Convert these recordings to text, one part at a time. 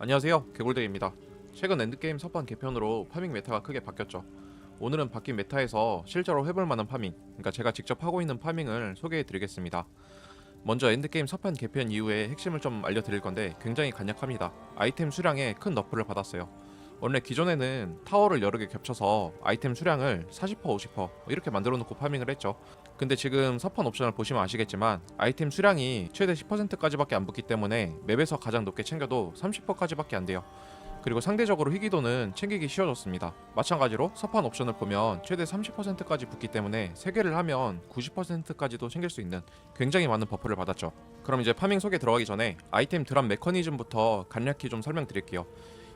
안녕하세요. 개골대입니다. 최근 엔드게임 서판 개편으로 파밍 메타가 크게 바뀌었죠. 오늘은 바뀐 메타에서 실제로 해볼 만한 파밍 그러니까 제가 직접 하고 있는 파밍을 소개해 드리겠습니다. 먼저 엔드게임 서판 개편 이후에 핵심을 좀 알려드릴 건데 굉장히 간략합니다. 아이템 수량에 큰 너프를 받았어요. 원래 기존에는 타워를 여러 개 겹쳐서 아이템 수량을 40% 50% 이렇게 만들어 놓고 파밍을 했죠 근데 지금 서판 옵션을 보시면 아시겠지만 아이템 수량이 최대 10%까지밖에 안 붙기 때문에 맵에서 가장 높게 챙겨도 30%까지밖에 안 돼요. 그리고 상대적으로 희귀도는 챙기기 쉬워졌습니다. 마찬가지로 서판 옵션을 보면 최대 30%까지 붙기 때문에 3개를 하면 90%까지도 챙길 수 있는 굉장히 많은 버프를 받았죠. 그럼 이제 파밍 소개 들어가기 전에 아이템 드랍 메커니즘부터 간략히 좀 설명드릴게요.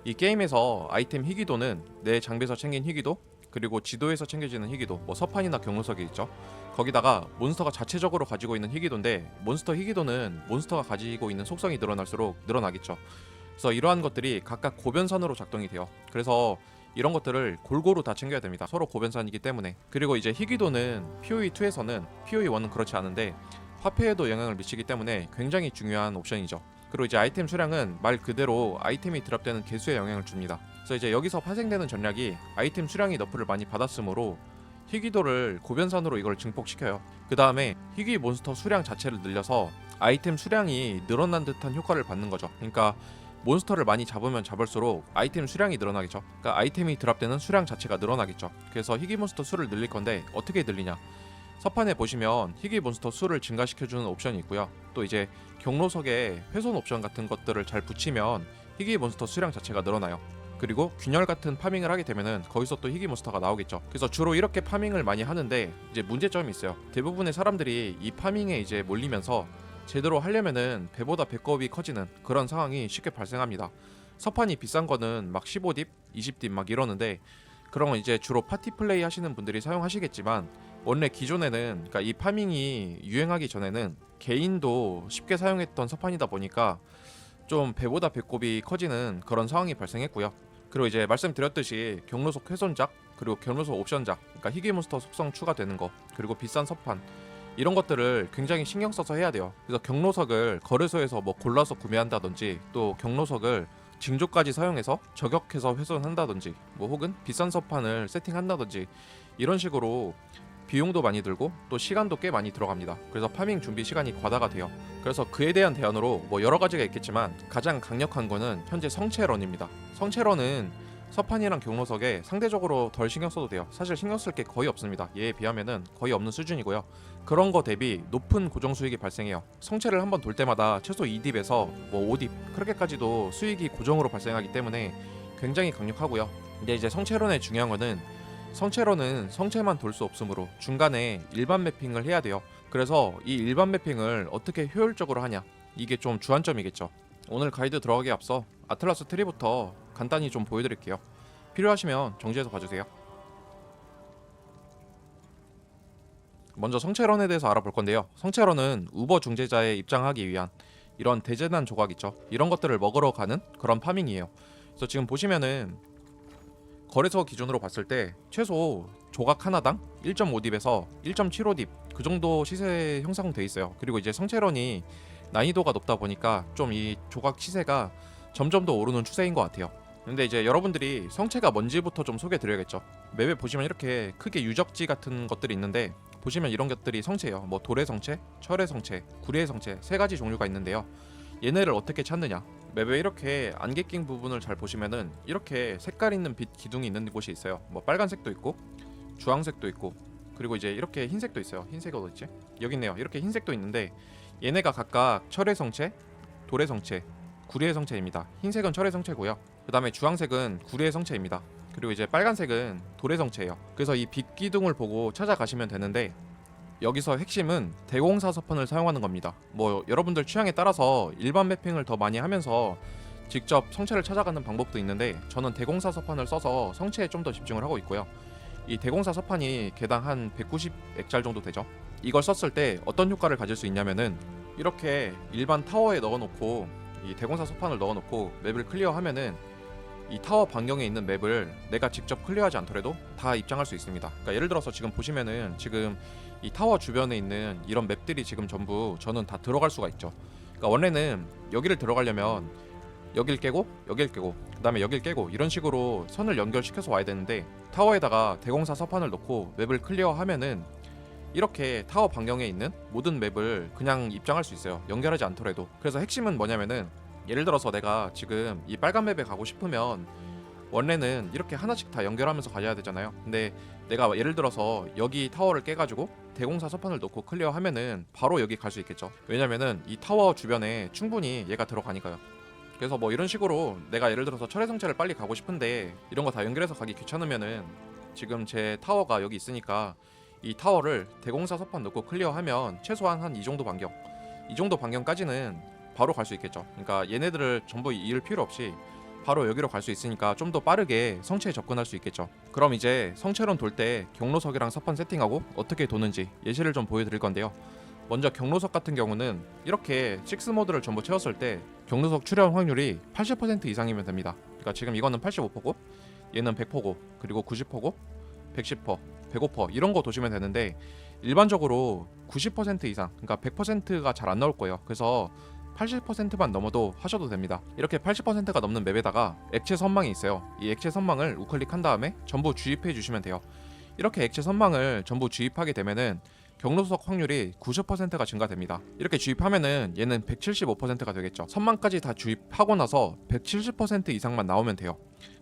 이 게임에서 아이템 희귀도는 내 장비에서 챙긴 희귀도 그리고 지도에서 챙겨지는 희귀도 뭐 서판이나 경로석이 있죠. 거기다가 몬스터가 자체적으로 가지고 있는 희귀도인데 몬스터 희귀도는 몬스터가 가지고 있는 속성이 늘어날수록 늘어나겠죠. 그래서 이러한 것들이 각각 고변산으로 작동이 돼요. 그래서 이런 것들을 골고루 다 챙겨야 됩니다. 서로 고변산이기 때문에. 그리고 이제 희귀도는 POE2에서는 POE1은 그렇지 않은데 화폐에도 영향을 미치기 때문에 굉장히 중요한 옵션이죠. 그리고 이제 아이템 수량은 말 그대로 아이템이 드랍되는 개수에 영향을 줍니다. 그래서 이제 여기서 파생되는 전략이 아이템 수량이 너프를 많이 받았으므로 희귀도를 고변산으로 이걸 증폭시켜요. 그 다음에 희귀 몬스터 수량 자체를 늘려서 아이템 수량이 늘어난 듯한 효과를 받는 거죠. 그러니까 몬스터를 많이 잡으면 잡을수록 아이템 수량이 늘어나겠죠. 그러니까 아이템이 드랍되는 수량 자체가 늘어나겠죠. 그래서 희귀 몬스터 수를 늘릴 건데 어떻게 늘리냐? 서판에 보시면 희귀 몬스터 수를 증가시켜주는 옵션이 있고요. 또 이제 경로석에 훼손 옵션 같은 것들을 잘 붙이면 희귀 몬스터 수량 자체가 늘어나요. 그리고 균열 같은 파밍을 하게 되면은 거기서 또 희귀 몬스터가 나오겠죠. 그래서 주로 이렇게 파밍을 많이 하는데 이제 문제점이 있어요. 대부분의 사람들이 이 파밍에 이제 몰리면서 제대로 하려면은 배보다 배꼽이 커지는 그런 상황이 쉽게 발생합니다. 서판이 비싼 거는 막 15딥, 20딥 막 이러는데 그런 건 이제 주로 파티 플레이 하시는 분들이 사용하시겠지만 원래 기존에는 그러니까 이 파밍이 유행하기 전에는 개인도 쉽게 사용했던 서판이다 보니까 좀 배보다 배꼽이 커지는 그런 상황이 발생했고요. 그리고 이제 말씀드렸듯이 경로석 훼손작 그리고 경로석 옵션작 그러니까 희귀 몬스터 속성 추가되는 거 그리고 비싼 서판 이런 것들을 굉장히 신경 써서 해야 돼요. 그래서 경로석을 거래소에서 뭐 골라서 구매한다든지 또 경로석을 징조까지 사용해서 저격해서 훼손한다든지 뭐 혹은 비싼 서판을 세팅한다든지 이런 식으로 비용도 많이 들고 또 시간도 꽤 많이 들어갑니다. 그래서 파밍 준비 시간이 과다가 돼요. 그래서 그에 대한 대안으로 뭐 여러 가지가 있겠지만 가장 강력한 거는 현재 성체런입니다. 성체런은 서판이랑 경로석에 상대적으로 덜 신경 써도 돼요. 사실 신경 쓸 게 거의 없습니다. 얘에 비하면은 거의 없는 수준이고요. 그런 거 대비 높은 고정 수익이 발생해요. 성체를 한번 돌 때마다 최소 2딥에서 뭐 5딥 그렇게까지도 수익이 고정으로 발생하기 때문에 굉장히 강력하고요. 근데 이제 성체론의 중요한 거는 성체론은 성체만 돌 수 없으므로 중간에 일반 매핑을 해야 돼요. 그래서 이 일반 매핑을 어떻게 효율적으로 하냐 이게 좀 주안점이겠죠. 오늘 가이드 들어가기 앞서 아틀라스 트리부터 간단히 좀 보여드릴게요. 필요하시면 정지해서 봐주세요. 먼저 성체론에 대해서 알아볼 건데요. 성체론은 우버 중재자에 입장하기 위한 이런 대재단 조각 있죠. 이런 것들을 먹으러 가는 그런 파밍이에요. 그래서 지금 보시면은 거래소 기준으로 봤을 때 최소 조각 하나당 1.5딥에서 1.75딥 그 정도 시세 형성돼 있어요. 그리고 이제 성체론이 난이도가 높다 보니까 좀 이 조각 시세가 점점 더 오르는 추세인 것 같아요. 근데 이제 여러분들이 성체가 뭔지부터 좀 소개 드려야겠죠. 맵에 보시면 이렇게 크게 유적지 같은 것들이 있는데 보시면 이런 것들이 성체예요. 뭐 돌의 성체, 철의 성체, 구리의 성체 세 가지 종류가 있는데요. 얘네를 어떻게 찾느냐? 맵에 이렇게 안개 낀 부분을 잘 보시면은 이렇게 색깔 있는 빛 기둥이 있는 곳이 있어요. 뭐 빨간색도 있고 주황색도 있고 그리고 이제 이렇게 흰색도 있어요. 흰색 어디 있지? 여기 있네요. 이렇게 흰색도 있는데 얘네가 각각 철의 성체, 돌의 성체, 구리의 성체입니다. 흰색은 철의 성체고요. 그다음에 주황색은 구리의 성체입니다. 그리고 이제 빨간색은 돌의 성체예요. 그래서 이 빛 기둥을 보고 찾아가시면 되는데 여기서 핵심은 대공사 서판을 사용하는 겁니다. 뭐 여러분들 취향에 따라서 일반 매핑을 더 많이 하면서 직접 성체를 찾아가는 방법도 있는데 저는 대공사 서판을 써서 성체에 좀 더 집중을 하고 있고요. 이 대공사 서판이 개당 한 190액짤 정도 되죠. 이걸 썼을 때 어떤 효과를 가질 수 있냐면은 이렇게 일반 타워에 넣어놓고 이 대공사 서판을 넣어놓고 맵을 클리어하면은 이 타워 반경에 있는 맵을 내가 직접 클리어하지 않더라도 다 입장할 수 있습니다. 그러니까 예를 들어서 지금 보시면은 지금 이 타워 주변에 있는 이런 맵들이 지금 전부 저는 다 들어갈 수가 있죠. 그러니까 원래는 여기를 들어가려면 여길 깨고 여길 깨고 그 다음에 여길 깨고 이런 식으로 선을 연결시켜서 와야 되는데 타워에다가 대공사 서판을 놓고 맵을 클리어하면은 이렇게 타워 반경에 있는 모든 맵을 그냥 입장할 수 있어요. 연결하지 않더라도. 그래서 핵심은 뭐냐면은 예를 들어서 내가 지금 이 빨간 맵에 가고 싶으면 원래는 이렇게 하나씩 다 연결하면서 가야 되잖아요. 근데 내가 예를 들어서 여기 타워를 깨가지고 대공사 서판을 놓고 클리어하면은 바로 여기 갈 수 있겠죠. 왜냐면은 이 타워 주변에 충분히 얘가 들어가니까요. 그래서 뭐 이런 식으로 내가 예를 들어서 철의 성체를 빨리 가고 싶은데 이런 거 다 연결해서 가기 귀찮으면은 지금 제 타워가 여기 있으니까 이 타워를 대공사 서판 놓고 클리어하면 최소한 한 이 정도 반경 이 정도 반경까지는 바로 갈 수 있겠죠. 그러니까 얘네들을 전부 잃을 필요 없이 바로 여기로 갈 수 있으니까 좀 더 빠르게 성체에 접근할 수 있겠죠. 그럼 이제 성체론 돌 때 경로석이랑 서판 세팅하고 어떻게 도는지 예시를 좀 보여드릴 건데요. 먼저 경로석 같은 경우는 이렇게 6 모드를 전부 채웠을 때 경로석 출현 확률이 80% 이상이면 됩니다. 그러니까 지금 이거는 85%고 얘는 100%고 그리고 90%고 110%, 105% 이런 거 도시면 되는데 일반적으로 90% 이상 그러니까 100%가 잘 안 나올 거예요. 그래서 80%만 넘어도 하셔도 됩니다. 이렇게 80%가 넘는 맵에다가 액체 선망이 있어요. 이 액체 선망을 우클릭한 다음에 전부 주입해 주시면 돼요. 이렇게 액체 선망을 전부 주입하게 되면은 경로석 확률이 90%가 증가됩니다. 이렇게 주입하면은 얘는 175%가 되겠죠. 선망까지 다 주입하고 나서 170% 이상만 나오면 돼요.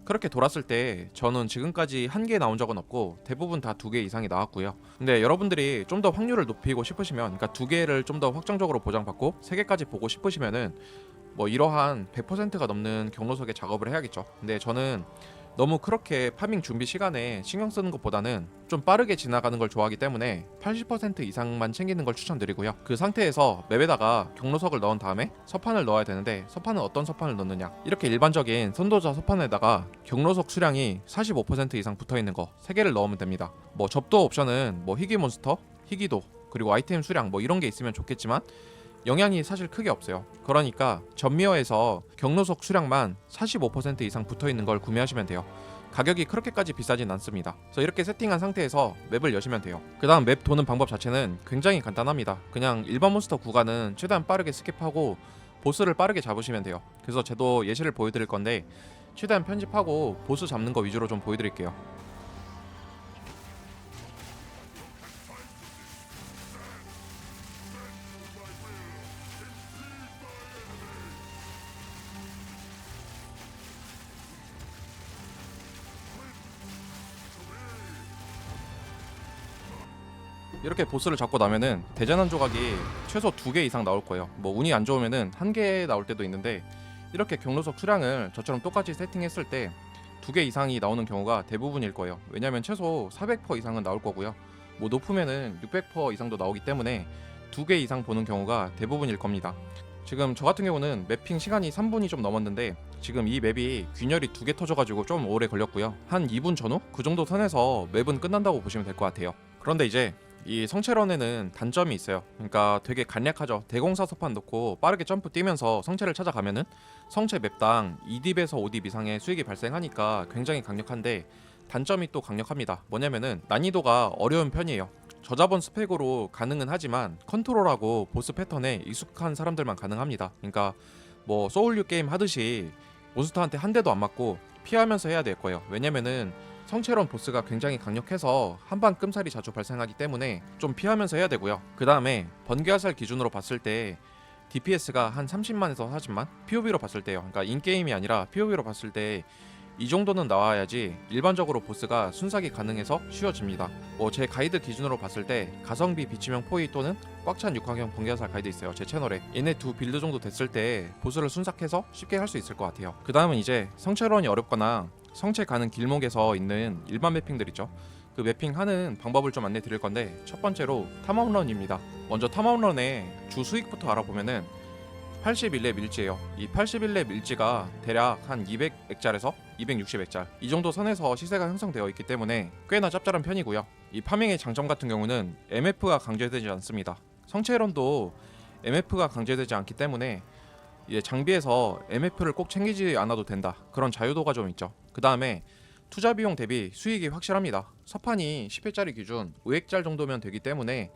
그렇게 돌았을 때 저는 지금까지 한 개 나온 적은 없고 대부분 다 두 개 이상이 나왔고요. 근데 여러분들이 좀 더 확률을 높이고 싶으시면 그러니까 두 개를 좀 더 확정적으로 보장받고 세 개까지 보고 싶으시면은 뭐 이러한 100%가 넘는 경로석에 작업을 해야겠죠. 근데 저는 너무 그렇게 파밍 준비 시간에 신경 쓰는 것보다는 좀 빠르게 지나가는 걸 좋아하기 때문에 80% 이상만 챙기는 걸 추천드리고요. 그 상태에서 맵에다가 경로석을 넣은 다음에 서판을 넣어야 되는데 서판은 어떤 서판을 넣느냐? 이렇게 일반적인 선도자 서판에다가 경로석 수량이 45% 이상 붙어 있는 거 3개를 넣으면 됩니다. 뭐 접도 옵션은 뭐 희귀 몬스터, 희귀도 그리고 아이템 수량 뭐 이런 게 있으면 좋겠지만 영향이 사실 크게 없어요. 그러니까 전미어에서 경로석 수량만 45% 이상 붙어 있는 걸 구매하시면 돼요. 가격이 그렇게까지 비싸진 않습니다. 그래서 이렇게 세팅한 상태에서 맵을 여시면 돼요. 그 다음 맵 도는 방법 자체는 굉장히 간단합니다. 그냥 일반 몬스터 구간은 최대한 빠르게 스킵하고 보스를 빠르게 잡으시면 돼요. 그래서 저도 예시를 보여드릴 건데 최대한 편집하고 보스 잡는 거 위주로 좀 보여드릴게요. 이렇게 보스를 잡고 나면은 대전환 조각이 최소 두 개 이상 나올 거예요. 뭐 운이 안 좋으면은 한 개 나올 때도 있는데 이렇게 경로석 수량을 저처럼 똑같이 세팅했을 때 두 개 이상이 나오는 경우가 대부분일 거예요. 왜냐면 최소 400% 이상은 나올 거고요. 뭐 높으면은 600% 이상도 나오기 때문에 두 개 이상 보는 경우가 대부분일 겁니다. 지금 저 같은 경우는 맵핑 시간이 3분이 좀 넘었는데 지금 이 맵이 균열이 두 개 터져가지고 좀 오래 걸렸고요. 한 2분 전후 그 정도 선에서 맵은 끝난다고 보시면 될 것 같아요. 그런데 이제 이 성체런에는 단점이 있어요. 그러니까 되게 간략하죠. 대공사 서판 놓고 빠르게 점프 뛰면서 성체를 찾아가면은 성체 맵당 2딥에서 5딥 이상의 수익이 발생하니까 굉장히 강력한데 단점이 또 강력합니다. 뭐냐면은 난이도가 어려운 편이에요. 저자본 스펙으로 가능은 하지만 컨트롤하고 보스 패턴에 익숙한 사람들만 가능합니다. 그러니까 뭐 소울류 게임 하듯이 몬스터한테 한 대도 안 맞고 피하면서 해야 될 거예요. 왜냐면은 성체론 보스가 굉장히 강력해서 한방 끔살이 자주 발생하기 때문에 좀 피하면서 해야 되고요. 그 다음에 번개화살 기준으로 봤을 때 DPS가 한 30만에서 40만 POB로 봤을 때요. 그러니까 인게임이 아니라 POB로 봤을 때 이 정도는 나와야지 일반적으로 보스가 순삭이 가능해서 쉬워집니다. 뭐 제 가이드 기준으로 봤을 때 가성비 비치명 포위 또는 꽉 찬 육각형 번개화살 가이드 있어요. 제 채널에 얘네 두 빌드 정도 됐을 때 보스를 순삭해서 쉽게 할 수 있을 것 같아요. 그 다음은 이제 성체론이 어렵거나 성체 가는 길목에서 있는 일반 매핑들 있죠. 그 매핑하는 방법을 좀 안내 드릴 건데 첫 번째로 탐험런입니다. 먼저 탐험런의 주 수익부터 알아보면은 81렙 밀지예요. 이 81렙 밀지가 대략 한 200액짤에서 260액짤 이 정도 선에서 시세가 형성되어 있기 때문에 꽤나 짭짤한 편이고요. 이 파밍의 장점 같은 경우는 MF가 강제되지 않습니다. 성체론도 MF가 강제되지 않기 때문에 이제 장비에서 MF를 꼭 챙기지 않아도 된다. 그런 자유도가 좀 있죠. 그 다음에 투자 비용 대비 수익이 확실합니다. 서판이 10회짜리 기준 5액짤 정도면 되기 때문에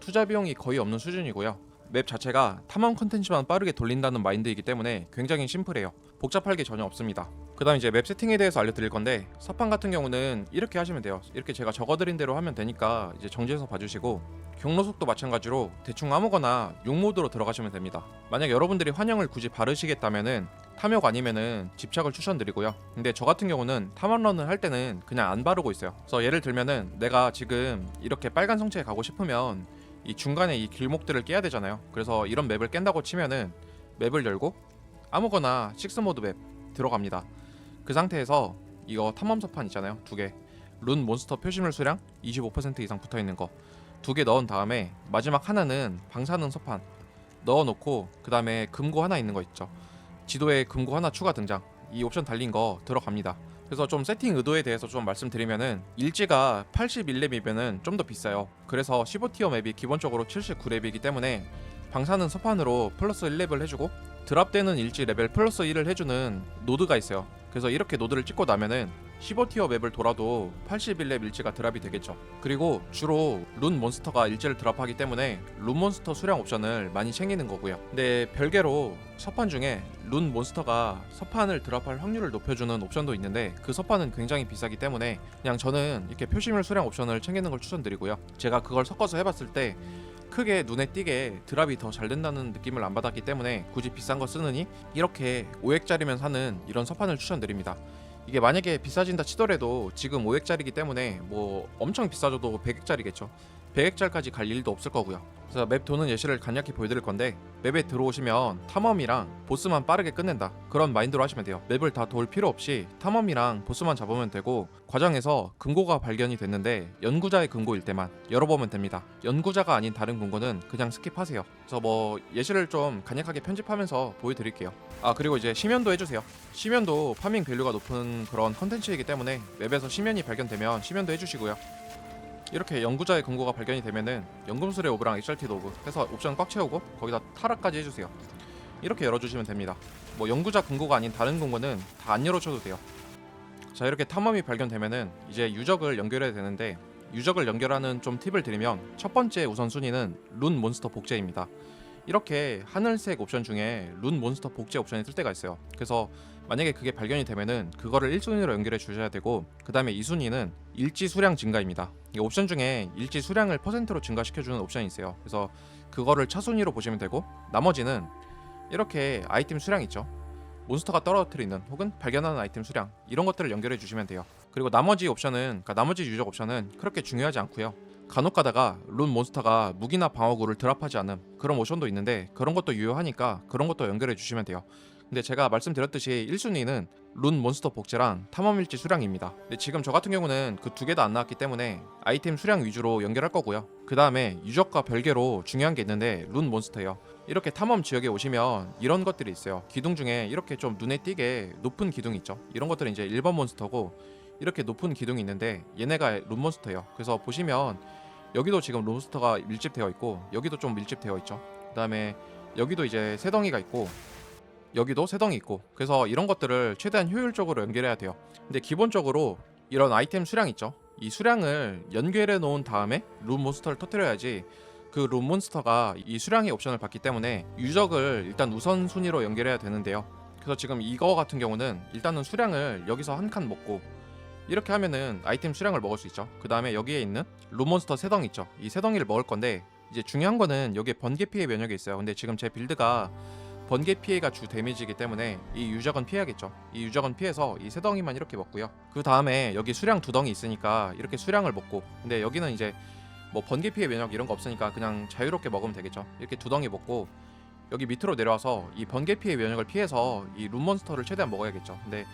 투자 비용이 거의 없는 수준이고요. 맵 자체가 탐험 컨텐츠만 빠르게 돌린다는 마인드이기 때문에 굉장히 심플해요. 복잡할 게 전혀 없습니다. 그 다음 이제 맵 세팅에 대해서 알려드릴 건데 서판 같은 경우는 이렇게 하시면 돼요. 이렇게 제가 적어드린 대로 하면 되니까 이제 정지해서 봐주시고 경로 속도 마찬가지로 대충 아무거나 6모드로 들어가시면 됩니다. 만약 여러분들이 환영을 굳이 바르시겠다면은 탐욕 아니면은 집착을 추천드리고요. 근데 저 같은 경우는 탐험런을 할 때는 그냥 안 바르고 있어요. 그래서 예를 들면은 내가 지금 이렇게 빨간 성체에 가고 싶으면 이 중간에 이 길목들을 깨야 되잖아요. 그래서 이런 맵을 깬다고 치면은 맵을 열고 아무거나 식스 모드 맵 들어갑니다. 그 상태에서 이거 탐험 서판 있잖아요. 두 개. 룬 몬스터 표시물 수량 25% 이상 붙어 있는 거. 두 개 넣은 다음에 마지막 하나는 방사능 서판 넣어 놓고 그다음에 금고 하나 있는 거 있죠. 지도에 금고 하나 추가 등장. 이 옵션 달린 거 들어갑니다. 그래서 좀 세팅 의도에 대해서 좀 말씀드리면은 일지가 81렙이면은 좀 더 비싸요. 그래서 15티어 맵이 기본적으로 79렙이기 때문에 방사능 서판으로 플러스 1렙을 해주고 드랍되는 일지 레벨 플러스 1을 해주는 노드가 있어요. 그래서 이렇게 노드를 찍고 나면은 15티어 맵을 돌아도 81렙 일지가 드랍이 되겠죠. 그리고 주로 룬 몬스터가 일지를 드랍하기 때문에 룬 몬스터 수량 옵션을 많이 챙기는 거고요. 근데 별개로 서판 중에 룬 몬스터가 서판을 드랍할 확률을 높여주는 옵션도 있는데 그 서판은 굉장히 비싸기 때문에 그냥 저는 이렇게 표시물 수량 옵션을 챙기는 걸 추천드리고요. 제가 그걸 섞어서 해봤을 때 크게 눈에 띄게 드랍이 더 잘 된다는 느낌을 안 받았기 때문에 굳이 비싼 거 쓰느니 이렇게 5액짜리면 사는 이런 서판을 추천드립니다. 이게 만약에 비싸진다 치더라도 지금 5액짜리기 때문에 뭐 엄청 비싸져도 100액짜리겠죠. 100액짜리까지 갈 일도 없을 거고요. 그래서 맵 도는 예시를 간략히 보여드릴 건데 맵에 들어오시면 탐험이랑 보스만 빠르게 끝낸다 그런 마인드로 하시면 돼요. 맵을 다 돌 필요 없이 탐험이랑 보스만 잡으면 되고 과정에서 금고가 발견이 됐는데 연구자의 금고일 때만 열어보면 됩니다. 연구자가 아닌 다른 금고는 그냥 스킵하세요. 그래서 뭐 예시를 좀 간략하게 편집하면서 보여드릴게요. 아 그리고 이제 심연도 해주세요. 심연도 파밍 밸류가 높은 그런 컨텐츠이기 때문에 맵에서 심연이 발견되면 심연도 해주시고요. 이렇게 연구자의 금고가 발견이 되면은 연금술의 오브랑 엑설티드 오브 해서 옵션 꽉 채우고 거기다 타락까지 해주세요. 이렇게 열어주시면 됩니다. 뭐 연구자 금고가 아닌 다른 금고는 다 안 열어줘도 돼요. 자 이렇게 탐험이 발견되면은 이제 유적을 연결해야 되는데 유적을 연결하는 좀 팁을 드리면 첫 번째 우선순위는 룬 몬스터 복제입니다. 이렇게 하늘색 옵션 중에 룬 몬스터 복제 옵션이 뜰 때가 있어요. 그래서 만약에 그게 발견이 되면은 그거를 1순위로 연결해 주셔야 되고 그 다음에 2순위는 일지 수량 증가입니다. 이 옵션 중에 일지 수량을 퍼센트로 증가시켜 주는 옵션이 있어요. 그래서 그거를 차순위로 보시면 되고 나머지는 이렇게 아이템 수량 있죠. 몬스터가 떨어뜨리는 혹은 발견하는 아이템 수량 이런 것들을 연결해 주시면 돼요. 그리고 나머지 옵션은 그러니까 나머지 유적 옵션은 그렇게 중요하지 않고요. 간혹 가다가 룬 몬스터가 무기나 방어구를 드랍하지 않음 그런 옵션도 있는데 그런 것도 유효하니까 그런 것도 연결해 주시면 돼요. 근데 제가 말씀드렸듯이 1순위는 룬 몬스터 복제랑 탐험일지 수량입니다. 근데 지금 저 같은 경우는 그 두개다안 나왔기 때문에 아이템 수량 위주로 연결할 거고요. 그 다음에 유적과 별개로 중요한 게 있는데 룬 몬스터예요. 이렇게 탐험 지역에 오시면 이런 것들이 있어요. 기둥 중에 이렇게 좀 눈에 띄게 높은 기둥 있죠. 이런 것들은 이제 1번 몬스터고 이렇게 높은 기둥이 있는데 얘네가 룬 몬스터예요. 그래서 보시면 여기도 지금 룬 몬스터가 밀집되어 있고 여기도 좀 밀집되어 있죠. 그 다음에 여기도 이제 세 덩이가 있고 여기도 세 덩이 있고 그래서 이런 것들을 최대한 효율적으로 연결해야 돼요. 근데 기본적으로 이런 아이템 수량 있죠. 이 수량을 연결해 놓은 다음에 룸 몬스터를 터뜨려야지 그 룸 몬스터가 이 수량의 옵션을 받기 때문에 유적을 일단 우선 순위로 연결해야 되는데요. 그래서 지금 이거 같은 경우는 일단은 수량을 여기서 한 칸 먹고 이렇게 하면은 아이템 수량을 먹을 수 있죠. 그 다음에 여기에 있는 룸몬스터 세 덩이 있죠. 이 세 덩이를 먹을 건데 이제 중요한 거는 여기에 번개 피해 면역이 있어요. 근데 지금 제 빌드가 번개 피해가 주 데미지이기 때문에 이 유적은 피해야겠죠. 이 유적은 피해서 이 세 덩이만 이렇게 먹고요. 그 다음에 여기 수량 두 덩이 있으니까 이렇게 수량을 먹고 근데 여기는 이제 뭐 번개 피해 면역 이런 거 없으니까 그냥 자유롭게 먹으면 되겠죠. 이렇게 두 덩이 먹고 여기 밑으로 내려와서 이 번개 피해 면역을 피해서 이 룸몬스터를 최대한 먹어야겠죠. 근데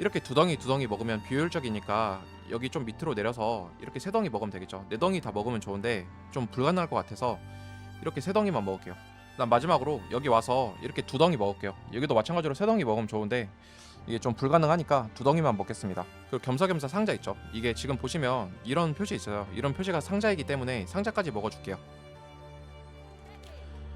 이렇게 두 덩이 두 덩이 먹으면 비효율적이니까 여기 좀 밑으로 내려서 이렇게 세 덩이 먹으면 되겠죠. 네 덩이 다 먹으면 좋은데 좀 불가능할 것 같아서 이렇게 세 덩이만 먹을게요. 그다음 마지막으로 여기 와서 이렇게 두 덩이 먹을게요. 여기도 마찬가지로 세 덩이 먹으면 좋은데 이게 좀 불가능하니까 두 덩이만 먹겠습니다. 그리고 겸사겸사 상자 있죠. 이게 지금 보시면 이런 표시 있어요. 이런 표시가 상자이기 때문에 상자까지 먹어줄게요.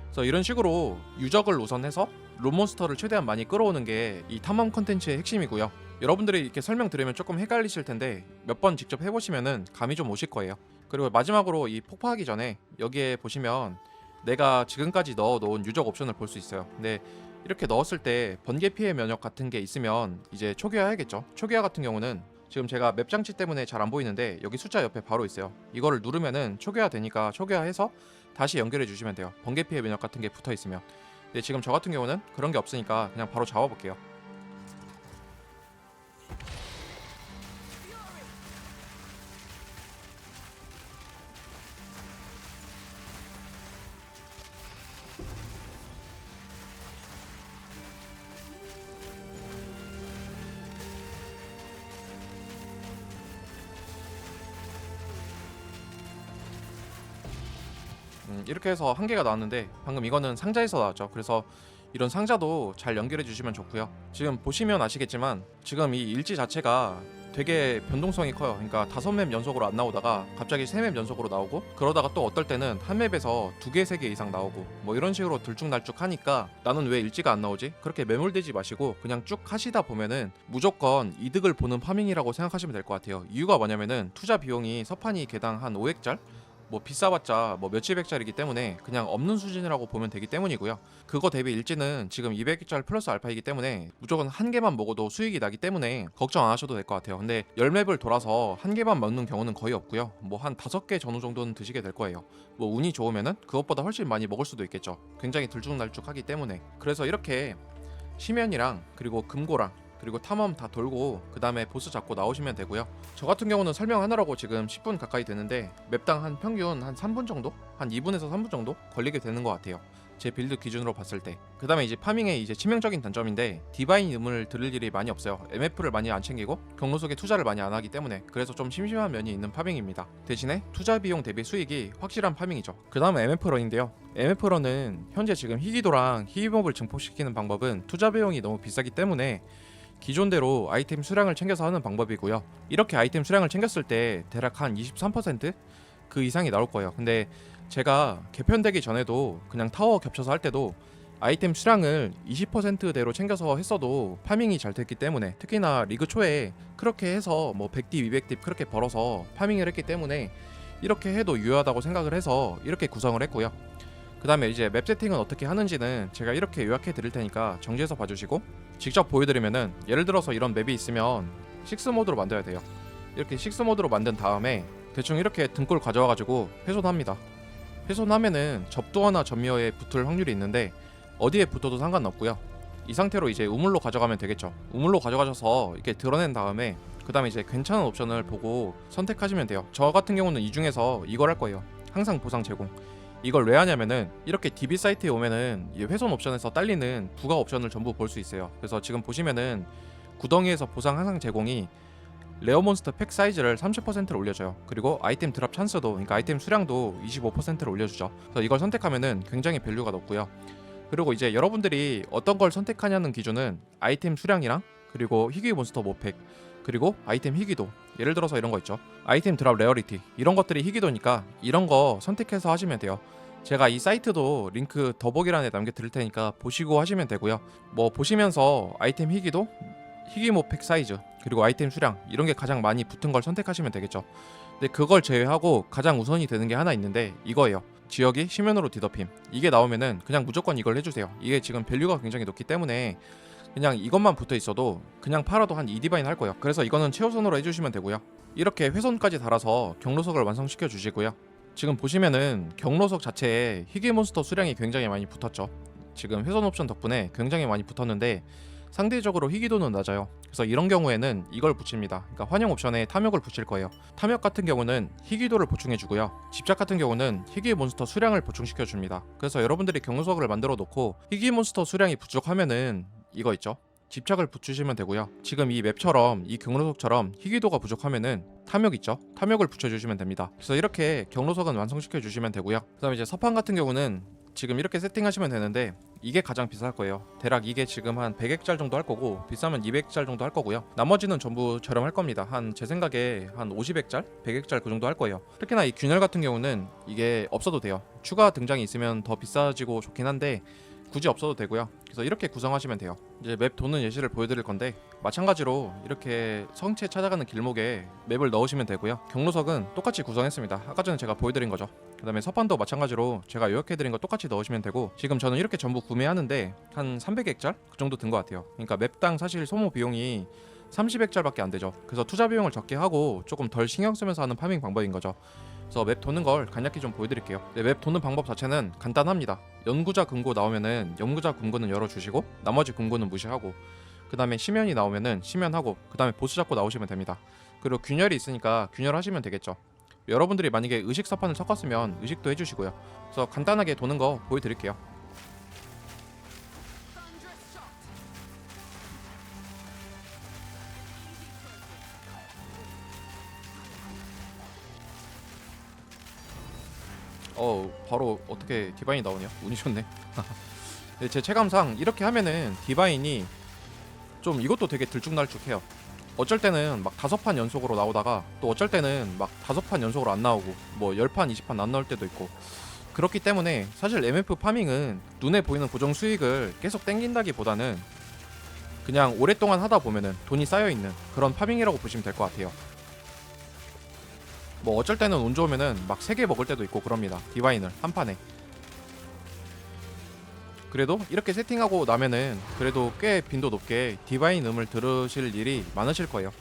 그래서 이런 식으로 유적을 우선해서 롬몬스터를 최대한 많이 끌어오는 게 이 탐험 컨텐츠의 핵심이고요. 여러분들이 이렇게 설명 들으면 조금 헷갈리실 텐데 몇 번 직접 해보시면은 감이 좀 오실 거예요. 그리고 마지막으로 이 폭파하기 전에 여기에 보시면 내가 지금까지 넣어 놓은 유적 옵션을 볼 수 있어요. 근데 이렇게 넣었을 때 번개 피해 면역 같은 게 있으면 이제 초기화해야겠죠. 초기화 같은 경우는 지금 제가 맵 장치 때문에 잘 안 보이는데 여기 숫자 옆에 바로 있어요. 이거를 누르면은 초기화 되니까 초기화해서 다시 연결해 주시면 돼요. 번개 피해 면역 같은 게 붙어 있으면. 근데 지금 저 같은 경우는 그런 게 없으니까 그냥 바로 잡아 볼게요. 음, 이렇게 해서 한 개가 나왔는데 방금 이거는 상자에서 나왔죠. 그래서 이런 상자도 잘 연결해 주시면 좋고요. 지금 보시면 아시겠지만 지금 이 일지 자체가 되게 변동성이 커요. 그러니까 다섯 맵 연속으로 안 나오다가 갑자기 세 맵 연속으로 나오고 그러다가 또 어떨 때는 한 맵에서 두 개, 세 개 이상 나오고 뭐 이런 식으로 들쭉날쭉 하니까 나는 왜 일지가 안 나오지? 그렇게 매몰되지 마시고 그냥 쭉 하시다 보면은 무조건 이득을 보는 파밍이라고 생각하시면 될 것 같아요. 이유가 뭐냐면은 투자 비용이 서판이 개당 한 5획짤? 뭐 비싸봤자 뭐 몇십백짜리기 때문에 그냥 없는 수준이라고 보면 되기 때문이고요. 그거 대비 일지는 지금 200짤 플러스 알파이기 때문에 무조건 한 개만 먹어도 수익이 나기 때문에 걱정 안 하셔도 될 것 같아요. 근데 열 맵을 돌아서 한 개만 먹는 경우는 거의 없고요. 뭐 한 다섯 개 전후 정도는 드시게 될 거예요. 뭐 운이 좋으면은 그것보다 훨씬 많이 먹을 수도 있겠죠. 굉장히 들쭉날쭉하기 때문에 그래서 이렇게 심연이랑 그리고 금고랑 그리고 탐험 다 돌고 그 다음에 보스 잡고 나오시면 되고요. 저 같은 경우는 설명하느라고 지금 10분 가까이 되는데 맵당 한 평균 한 3분 정도? 한 2분에서 3분 정도 걸리게 되는 것 같아요. 제 빌드 기준으로 봤을 때. 그 다음에 이제 파밍의 이제 치명적인 단점인데 디바인 음을 들을 일이 많이 없어요. MF를 많이 안 챙기고 경로 속에 투자를 많이 안 하기 때문에 그래서 좀 심심한 면이 있는 파밍입니다. 대신에 투자 비용 대비 수익이 확실한 파밍이죠. 그 다음은 MF런인데요. MF런은 현재 지금 희귀도랑 희귀몹을 증폭시키는 방법은 투자 비용이 너무 비싸기 때문에 기존대로 아이템 수량을 챙겨서 하는 방법이고요. 이렇게 아이템 수량을 챙겼을 때 대략 한 23%그 이상이 나올 거예요. 근데 제가 개편되기 전에도 그냥 타워 겹쳐서 할 때도 아이템 수량을 20%대로 챙겨서 했어도 파밍이 잘 됐기 때문에 특히나 리그 초에 그렇게 해서 뭐 100딥, 200딥 그렇게 벌어서 파밍을 했기 때문에 이렇게 해도 유효하다고 생각을 해서 이렇게 구성을 했고요. 그 다음에 이제 맵 세팅은 어떻게 하는지는 제가 이렇게 요약해 드릴 테니까 정지해서 봐주시고 직접 보여드리면은 예를 들어서 이런 맵이 있으면 식스 모드로 만들어야 돼요. 이렇게 식스 모드로 만든 다음에 대충 이렇게 등골 가져와가지고 훼손합니다. 훼손하면은 접두어나 점미어에 붙을 확률이 있는데 어디에 붙어도 상관없고요. 이 상태로 이제 우물로 가져가면 되겠죠. 우물로 가져가셔서 이렇게 드러낸 다음에 그 다음에 이제 괜찮은 옵션을 보고 선택하시면 돼요. 저 같은 경우는 이 중에서 이걸 할 거예요. 항상 보상 제공. 이걸 왜 하냐면은 이렇게 DB 사이트에 오면은 이 훼손 옵션에서 딸리는 부가 옵션을 전부 볼 수 있어요. 그래서 지금 보시면은 구덩이에서 보상 항상 제공이 레어 몬스터 팩 사이즈를 30%를 올려줘요. 그리고 아이템 드랍 찬스도 그러니까 아이템 수량도 25%를 올려주죠. 그래서 이걸 선택하면은 굉장히 밸류가 높고요. 그리고 이제 여러분들이 어떤 걸 선택하냐는 기준은 아이템 수량이랑 그리고 희귀 몬스터 모팩 그리고 아이템 희귀도 예를 들어서 이런 거 있죠. 아이템 드랍 레어리티 이런 것들이 희귀도니까 이런 거 선택해서 하시면 돼요. 제가 이 사이트도 링크 더보기란에 남겨드릴 테니까 보시고 하시면 되고요. 뭐 보시면서 아이템 희귀도 희귀 모 팩 사이즈 그리고 아이템 수량 이런 게 가장 많이 붙은 걸 선택하시면 되겠죠. 근데 그걸 제외하고 가장 우선이 되는 게 하나 있는데 이거예요. 지역이 심연으로 뒤덮임. 이게 나오면은 그냥 무조건 이걸 해주세요. 이게 지금 밸류가 굉장히 높기 때문에 그냥 이것만 붙어 있어도 그냥 팔아도 한 2디바인 할 거예요. 그래서 이거는 최우선으로 해주시면 되고요. 이렇게 회선까지 달아서 경로석을 완성시켜 주시고요. 지금 보시면은 경로석 자체에 희귀 몬스터 수량이 굉장히 많이 붙었죠. 지금 회선 옵션 덕분에 굉장히 많이 붙었는데 상대적으로 희귀도는 낮아요. 그래서 이런 경우에는 이걸 붙입니다. 그러니까 환영 옵션에 탐욕을 붙일 거예요. 탐욕 같은 경우는 희귀도를 보충해 주고요. 집착 같은 경우는 희귀 몬스터 수량을 보충시켜 줍니다. 그래서 여러분들이 경로석을 만들어 놓고 희귀 몬스터 수량이 부족하면은 이거 있죠. 집착을 붙이시면 되고요. 지금 이 맵처럼 이 경로석처럼 희귀도가 부족하면은 탐욕 있죠. 탐욕을 붙여주시면 됩니다. 그래서 이렇게 경로석은 완성시켜 주시면 되고요. 그 다음에 이제 서판 같은 경우는 지금 이렇게 세팅하시면 되는데 이게 가장 비쌀 거예요. 대략 이게 지금 한 100엑짤 정도 할 거고 비싸면 200짤 정도 할 거고요. 나머지는 전부 저렴할 겁니다. 한 제 생각에 한 50엑짤, 100엑짤 그 정도 할 거예요. 특히나 이 균열 같은 경우는 이게 없어도 돼요. 추가 등장이 있으면 더 비싸지고 좋긴 한데 굳이 없어도 되고요. 그래서 이렇게 구성하시면 돼요. 이제 맵 도는 예시를 보여드릴 건데 마찬가지로 이렇게 성체 찾아가는 길목에 맵을 넣으시면 되고요. 경로석은 똑같이 구성했습니다. 아까 전에 제가 보여드린 거죠. 그 다음에 서판도 마찬가지로 제가 요약해드린 거 똑같이 넣으시면 되고 지금 저는 이렇게 전부 구매하는데 한 300헥잘 그 정도 든 것 같아요. 그러니까 맵당 사실 소모 비용이 30헥잘밖에 안 되죠. 그래서 투자 비용을 적게 하고 조금 덜 신경 쓰면서 하는 파밍 방법인 거죠. 그래서 맵 도는 걸 간략히 좀 보여드릴게요. 네, 맵 도는 방법 자체는 간단합니다. 연구자 금고 나오면은 연구자 금고는 열어주시고 나머지 금고는 무시하고 그 다음에 심연이 나오면은 심연하고 그 다음에 보스 잡고 나오시면 됩니다. 그리고 균열이 있으니까 균열하시면 되겠죠. 여러분들이 만약에 의식 서판을 섞었으면 의식도 해주시고요. 그래서 간단하게 도는 거 보여드릴게요. 어 바로 어떻게 디바인이 나오냐? 운이 좋네. 네, 제 체감상 이렇게 하면은 디바인이 좀 이것도 되게 들쭉날쭉해요. 어쩔 때는 막 다섯 판 연속으로 나오다가 또 어쩔 때는 막 다섯 판 연속으로 안 나오고 뭐 열 판 이십 판 안 나올 때도 있고. 그렇기 때문에 사실 MF 파밍은 눈에 보이는 고정 수익을 계속 땡긴다기보다는 그냥 오랫동안 하다 보면은 돈이 쌓여 있는 그런 파밍이라고 보시면 될 것 같아요. 뭐 어쩔 때는 운 좋으면은 막세개 먹을 때도 있고 그럽니다. 디바인을 한 판에. 그래도 이렇게 세팅하고 나면은 그래도 꽤 빈도 높게 디바인 음을 들으실 일이 많으실 거예요.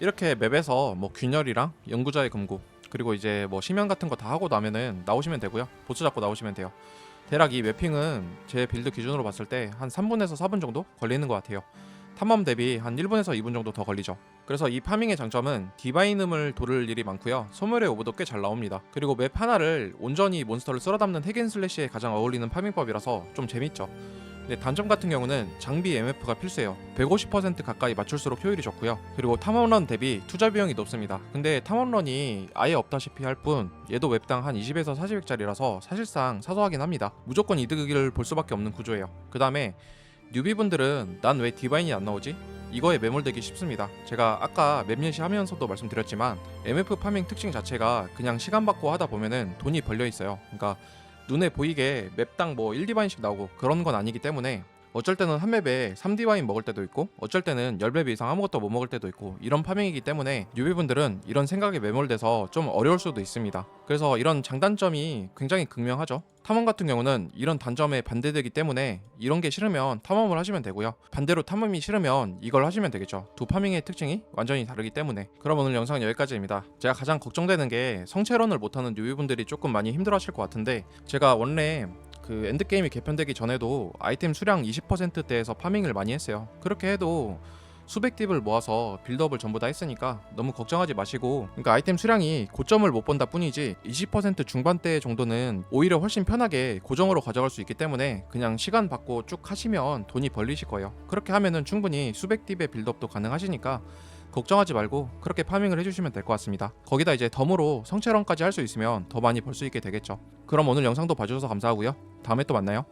이렇게 맵에서 뭐 균열이랑 연구자의 금고 그리고 이제 뭐 심연 같은 거 다 하고 나면은 나오시면 되고요. 보스 잡고 나오시면 돼요. 대략 이 맵핑은 제 빌드 기준으로 봤을 때 한 3분에서 4분 정도 걸리는 것 같아요. 탐험 대비 한 1분에서 2분 정도 더 걸리죠. 그래서 이 파밍의 장점은 디바이눔을 도를 일이 많고요. 소멸의 오버도 꽤 잘 나옵니다. 그리고 맵 하나를 온전히 몬스터를 쓸어 담는 핵앤슬래시에 가장 어울리는 파밍법이라서 좀 재밌죠. 근데 단점 같은 경우는 장비 MF가 필수예요. 150% 가까이 맞출수록 효율이 좋고요. 그리고 탐험런 대비 투자 비용이 높습니다. 근데 탐험런이 아예 없다시피 할 뿐 얘도 웹당 한 20에서 40액짜리라서 사실상 사소하긴 합니다. 무조건 이득을 볼 수밖에 없는 구조예요. 그 다음에 뉴비분들은 난 왜 디바인이 안 나오지? 이거에 매몰되기 쉽습니다. 제가 아까 맵예시 하면서도 말씀드렸지만 MF 파밍 특징 자체가 그냥 시간 받고 하다 보면은 돈이 벌려 있어요. 그러니까 눈에 보이게 맵당 뭐 1디바인씩 나오고 그런 건 아니기 때문에 어쩔 때는 한 맵에 3디바인 먹을 때도 있고 어쩔 때는 10맵 이상 아무것도 못 먹을 때도 있고 이런 파밍이기 때문에 뉴비분들은 이런 생각에 매몰돼서 좀 어려울 수도 있습니다. 그래서 이런 장단점이 굉장히 극명하죠. 탐험 같은 경우는 이런 단점에 반대되기 때문에 이런 게 싫으면 탐험을 하시면 되고요. 반대로 탐험이 싫으면 이걸 하시면 되겠죠. 두 파밍의 특징이 완전히 다르기 때문에. 그럼 오늘 영상은 여기까지입니다. 제가 가장 걱정되는 게 성체런을 못하는 뉴비분들이 조금 많이 힘들어하실 것 같은데 제가 원래 그 엔드게임이 개편되기 전에도 아이템 수량 20%대에서 파밍을 많이 했어요. 그렇게 해도 수백 딥을 모아서 빌드업을 전부 다 했으니까 너무 걱정하지 마시고 그러니까 아이템 수량이 고점을 못 본다 뿐이지 20% 중반대 정도는 오히려 훨씬 편하게 고정으로 가져갈 수 있기 때문에 그냥 시간 받고 쭉 하시면 돈이 벌리실 거예요 그렇게 하면은 충분히 수백 딥의 빌드업도 가능하시니까 걱정하지 말고 그렇게 파밍을 해주시면 될 것 같습니다. 거기다 이제 덤으로 성체런까지 할 수 있으면 더 많이 벌 수 있게 되겠죠. 그럼 오늘 영상도 봐주셔서 감사하고요. 다음에 또 만나요